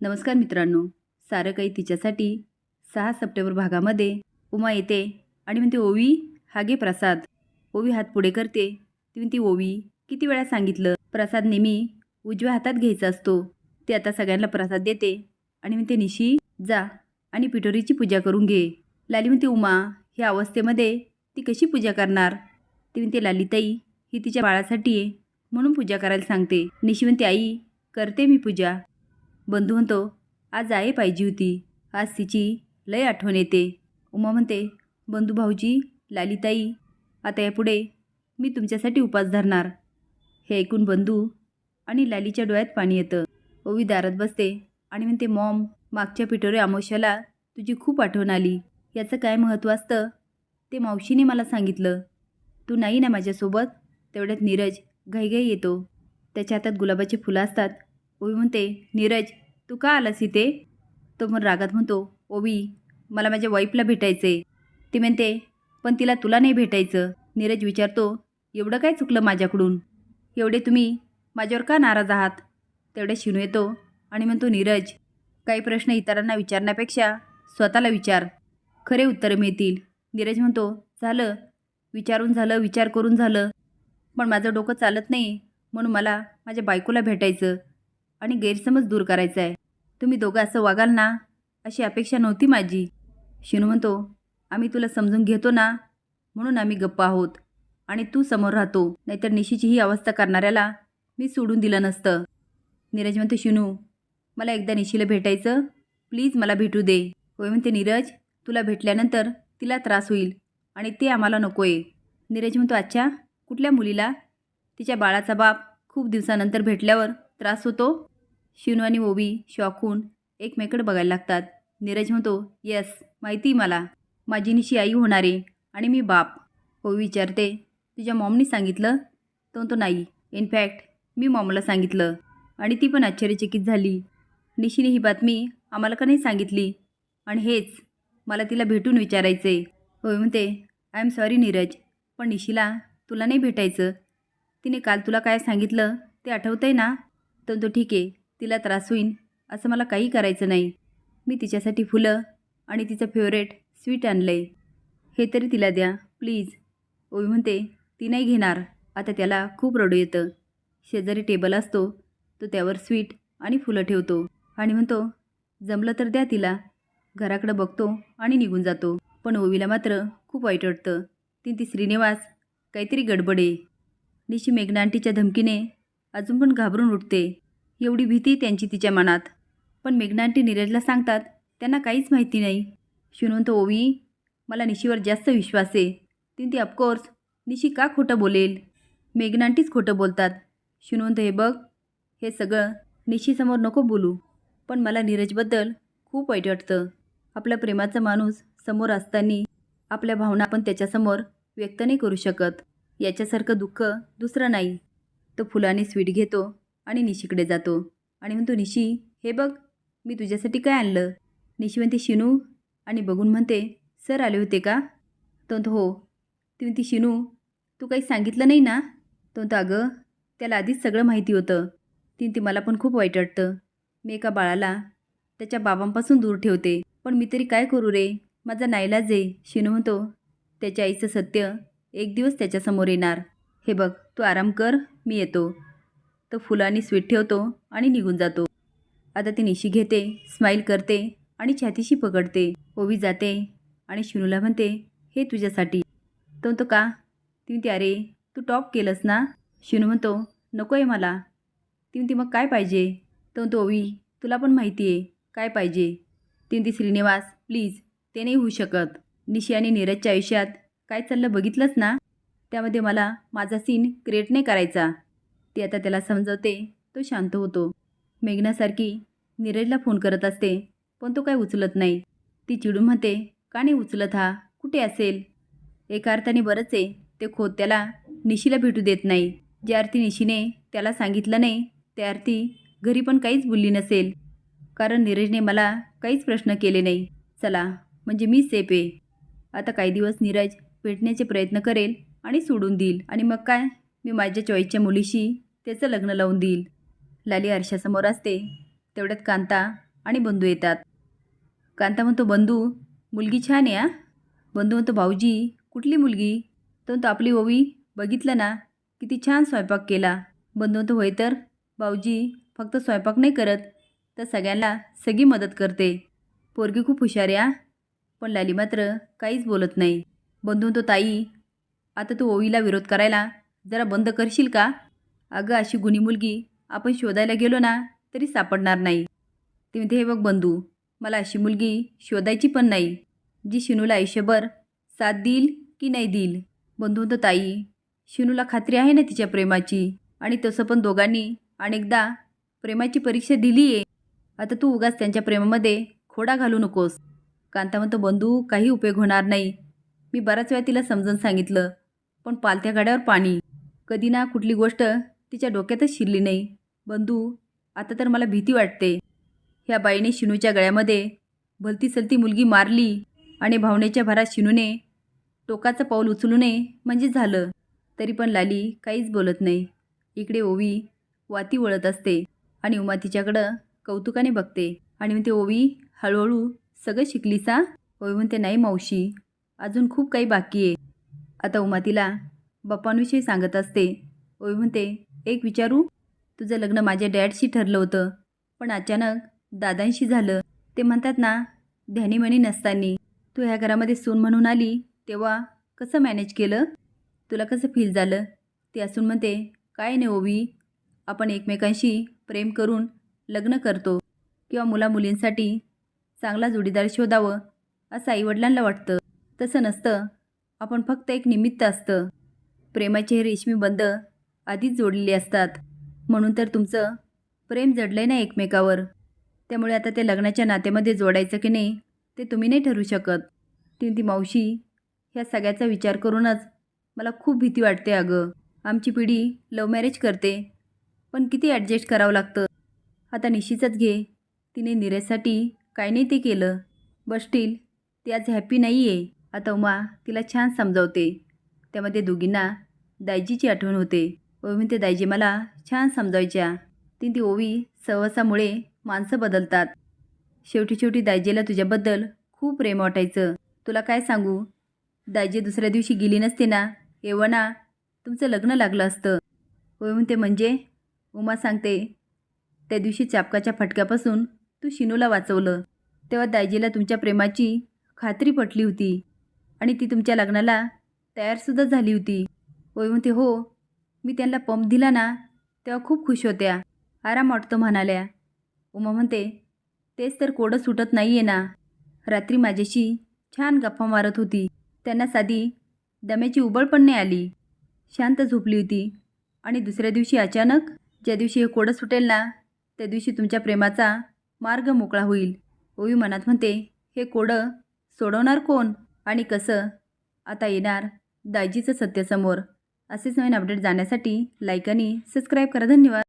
नमस्कार मित्रांनो. सारं काही तिच्यासाठी सहा सप्टेंबर भागामध्ये उमा येते आणि म्हणते ओवी हा घे प्रसाद. ओवी हात पुढे करते. ती म्हणते ओवी किती वेळा सांगितलं? प्रसाद नेहमी उजव्या हातात घ्यायचा असतो. ते आता सगळ्यांना प्रसाद देते. आणि म्हणते निशी जा आणि पिठोरीची पूजा करून घे. लाली म्हणते उमा ह्या अवस्थेमध्ये ती कशी पूजा करणार? ती म्हणते लालीताई ही तिच्या बाळासाठी आहे म्हणून पूजा करायला सांगते. निशी म्हणते आई करते मी पूजा. बंधू म्हणतो आज आई पाहिजे होती. आज तिची लय आठवण येते. उमा म्हणते बंधू भाऊजी लालिताई आता यापुढे मी तुमच्यासाठी उपास धरणार. हे ऐकून बंधू आणि लालीच्या डोळ्यात पाणी येतं. ओवी दारात बसते आणि म्हणते मॉम मागच्या पिठोरे अमावस्याला तुझी खूप आठवण आली. याचं काय महत्त्व असतं? ते मावशीने मला सांगितलं तू नाही ना माझ्यासोबत? तेवढ्यात नीरज घाईघाई येतो. त्याच्या हातात गुलाबाची फुलं असतात. ओबी म्हणते नीरज तू का आलास इथे? तो मग रागात म्हणतो ओबी मला माझ्या वाईफला भेटायचे ती म्हणते पण तिला तुला नाही भेटायचं. नीरज विचारतो एवढं काय चुकलं माझ्याकडून? एवढे तुम्ही माझ्यावर का नाराज आहात? तेवढे शिनू येतो आणि म्हणतो नीरज काही प्रश्न इतरांना विचारण्यापेक्षा स्वतःला विचार. खरे उत्तरं मिळतील. नीरज म्हणतो झालं. विचारून झालं विचार करून झालं. पण माझं डोकं चालत नाही म्हणून मला माझ्या बायकोला भेटायचं. आणि गैरसमज दूर करायचा आहे. तुम्ही दोघं असं वागाल ना अशी अपेक्षा नव्हती माझी. शिनू म्हणतो आम्ही तुला समजून घेतो ना म्हणून आम्ही गप्प आहोत. आणि तू समोर राहतो नाहीतर निशीची ही अवस्था करणाऱ्याला मी सोडून दिलं नसतं. नीरज म्हणतो शिनू मला एकदा निशीला भेटायचं. प्लीज मला भेटू दे. होय म्हणते नीरज तुला भेटल्यानंतर तिला त्रास होईल आणि ते आम्हाला नको आहे नीरज म्हणतो अच्छा कुठल्या मुलीला? तिच्या बाळाचा बाप खूप दिवसानंतर भेटल्यावर त्रास होतो? शिनू आणि ओबी शॉक होऊन एकमेकडे बघायला लागतात. नीरज म्हणतो येस माहिती मला. माझी निशी आई होणार आहे आणि मी बाप. हो विचारते तुझ्या मॉमनी सांगितलं? तो तो नाही. इनफॅक्ट मी मॉमला सांगितलं. आणि ती पण आश्चर्यचकित झाली. निशीने ही बातमी आम्हाला का नाही सांगितली? आणि हेच मला तिला भेटून विचारायचे होय म्हणते आय एम सॉरी नीरज पण निशीला तुला नाही भेटायचं. तिने काल तुला काय सांगितलं ते आठवतं आहे ना? तर तो ठीक आहे तिला त्रास होईन असं मला काही करायचं नाही. मी तिच्यासाठी फुलं आणि तिचं फेवरेट स्वीट आणलं आहे हे तरी तिला द्या प्लीज. ओवी म्हणते ती नाही घेणार. आता त्याला खूप रडू येतं. शेजारी टेबल असतो तो त्यावर स्वीट आणि फुलं ठेवतो आणि म्हणतो जमलं तर द्या तिला. घराकडं बघतो आणि निघून जातो. पण ओवीला मात्र खूप वाईट वाटतं. ती ती श्रीनिवास काहीतरी गडबडे. निशी मेघना आंटीच्या धमकीने अजून पण घाबरून उठते. एवढी भीती त्यांची तिच्या मनात. पण मेघनांटी नीरजला सांगतात त्यांना काहीच माहिती नाही. शिनवंत ओवी मला निशीवर जास्त विश्वास आहे. तीन ती ऑफकोर्स निशी का खोटं बोलेल? मेघनांटीच खोटं बोलतात. शिनवंत हे बघ. हे सगळं निशीसमोर नको बोलू. पण मला नीरजबद्दल खूप वाईट वाटतं. आपला प्रेमाचा माणूस समोर असताना आपल्या भावना आपण त्याच्यासमोर व्यक्त नाही करू शकत. याच्यासारखं दुःख दुसरं नाही. तो फुलाने स्वीट घेतो आणि निशीकडे जातो. आणि म्हणतो निशी हे बघ मी तुझ्यासाठी काय आणलं? निशी म्हणते शिनू. आणि बघून म्हणते सर आले होते का? तो म्हणतो हो. ती म्हणते शिनू तू काही सांगितलं नाही ना? तो म्हणतो अगं त्याला आधीच सगळं माहिती होतं. ती ती मला पण खूप वाईट वाटतं. मी एका बाळाला त्याच्या बाबांपासून दूर ठेवते. पण मी तरी काय करू रे? माझा नाईलाज आहे. शिनू म्हणतो त्याच्या आईचं सत्य एक दिवस त्याच्यासमोर येणार. हे बघ तू आराम कर. मी येतो. तो फुलांनी स्वीट ठेवतो आणि निघून जातो. आता ती निशी घेते स्माईल करते आणि छातीशी पकडते. ओवी जाते आणि शिनूला म्हणते हे तुझ्यासाठी. तो म्हणतो का? ती म्हणते अरे तू टॉप केलंस ना? शिनू म्हणतो नको आहे मला. ती म्हणते मग काय पाहिजे? तो म्हणतो ओवी तुला पण माहिती आहे काय पाहिजे? ती म्हणते श्रीनिवास प्लीज ते नाही होऊ शकत. निशी आणि नीरजच्या आयुष्यात काय चाललं बघितलंच ना? त्यामध्ये मला माझा सीन क्रिएट नाही करायचा. ती आता त्याला समजवते तो शांत होतो. मेघनासारखी नीरजला फोन करत असते पण तो काय उचलत नाही. ती चिडून म्हणते का नाही उचलत हा? कुठे असेल? एका अर्थाने बरंच आहे ते खोत त्याला निशीला भेटू देत नाही. ज्या अर्थी निशीने त्याला सांगितलं नाही त्या अर्थी घरी पण काहीच बोलली नसेल. कारण नीरजने मला काहीच प्रश्न केले नाही. चला म्हणजे मी सेफ आहे. आता काही दिवस नीरज भेटण्याचे प्रयत्न करेल आणि सोडून देईल. आणि मग काय? मी माझ्या चॉईसच्या मुलीशी त्याचं लग्न लावून देईल. लाली आरशासमोर असते. तेवढ्यात कांता आणि बंधू येतात. कांता म्हणतो बंधू मुलगी छान आहे हा. बंधू म्हणतो भाऊजी कुठली मुलगी? तो म्हणतो आपली ओवी बघितलं ना किती छान स्वयंपाक केला. बंधू म्हणतो होय तर? भाऊजी फक्त स्वयंपाक नाही करत तर सगळ्यांना सगळी मदत करते. पोरगी खूप हुशार आहे पण लाली मात्र काहीच बोलत नाही. बंधू म्हणतो ताई आता तू ओवीला विरोध करायला जरा बंद करशील का? अगं अशी गुणी मुलगी आपण शोधायला गेलो ना तरी सापडणार नाही. ते म्हणते हे बघ बंधू मला अशी मुलगी शोधायची पण नाही जी शिनूला आयुष्यभर साथ देईल की नाही देईल. बंधू तर ताई शिनूला खात्री आहे ना तिच्या प्रेमाची? आणि तसं पण दोघांनी अनेकदा प्रेमाची परीक्षा दिली आहे आता तू उगाच त्यांच्या प्रेमामध्ये खोडा घालू नकोस. कांता म्हणतो बंधू काही उपयोग होणार नाही. मी बराच वेळा तिला समजून सांगितलं. पण पालथ्या गाड्यावर पाणी. कधी ना कुठली गोष्ट तिच्या डोक्यातच शिरली नाही. बंधू आता तर मला भीती वाटते. ह्या बाईने शिनूच्या गळ्यामध्ये भलती सलती मुलगी मारली आणि भावनेच्या भरात शिनूने टोकाचं पाऊल उचलू नये म्हणजे झालं. तरी पण लाली काहीच बोलत नाही. इकडे ओवी वाती वळत असते आणि उमा तिच्याकडं कौतुकाने बघते. आणि म्हणते ओवी हळूहळू सगळं शिकलीसा ओवी म्हणते नाही मावशी अजून खूप काही बाकी आहे. आता उमा तिला बाप्पांविषयी सांगत असते. ओवी म्हणते एक विचारू? तुझं लग्न माझ्या डॅडशी ठरलं होतं. पण अचानक दादांशी झालं. ते म्हणतात ना ध्यानीमणी नसतानी. तू ह्या घरामध्ये सून म्हणून आली तेव्हा कसं मॅनेज केलं? तुला कसं फील झालं? ती असून म्हणते काय नाही ओवी. आपण एकमेकांशी प्रेम करून लग्न करतो. किंवा मुलामुलींसाठी चांगला जोडीदार शोधावं असं आईवडिलांना वाटतं. तसं नसतं. आपण फक्त एक निमित्त असतं. प्रेमाचे हे रेशमी बंध आधीच जोडलेले असतात. म्हणून तर तुमचं प्रेम जडलं आहे ना एकमेकावर. त्यामुळे आता ते लग्नाच्या नात्यामध्ये जोडायचं की नाही ते तुम्ही नाही ठरू शकत. ती ती मावशी ह्या सगळ्याचा विचार करूनच मला खूप भीती वाटते अगं. आमची पिढी लव्ह मॅरेज करते. पण किती ॲडजस्ट करावं लागतं? आता निशीचंच घे. तिने निरेसाठी काय नाही ते केलं. बट स्टील ती आज हॅपी नाही आहे आता उमा तिला छान समजावते. त्यामध्ये दोघींना दायजीची आठवण होते ओवी म्हणते दायजी मला छान समजायच्या ती ती ओवी सहवासामुळे माणसं बदलतात. शेवटी शेवटी दायजीला तुझ्याबद्दल खूप प्रेम वाटायचं. तुला काय सांगू? दायजी दुसऱ्या दिवशी गेली नसते ना एवना तुमचं लग्न लागलं असतं. ओवी म्हणते म्हणजे? उमा सांगते त्या दिवशी चापकाच्या फटक्यापासून तू शिनूला वाचवलं. तेव्हा दायजीला तुमच्या प्रेमाची खात्री पटली होती. आणि ती तुमच्या लग्नाला तयारसुद्धा झाली होती. होय म्हणते हो मी त्यांना पंप दिला ना तेव्हा खूप खुश होत्या. आराम वाटतो म्हणाल्या. उमा म्हणते तेच तर कोडं सुटत नाही आहे ना. रात्री माझ्याशी छान गप्पा मारत होती. त्यांना साधी दम्याची उबळ पण नाही आली. शांत झोपली होती. आणि दुसऱ्या दिवशी अचानक ज्या दिवशी हे कोडं सुटेल ना त्या दिवशी तुमच्या प्रेमाचा मार्ग मोकळा होईल. ओवी मनात म्हणते हे कोडं सोडवणार कोण? आणि कसं? आता येणार दाजीचं सत्य समोर. असेच नवीन अपडेट जाण्यासाठी लाईक आणि सबस्क्राईब करा. धन्यवाद.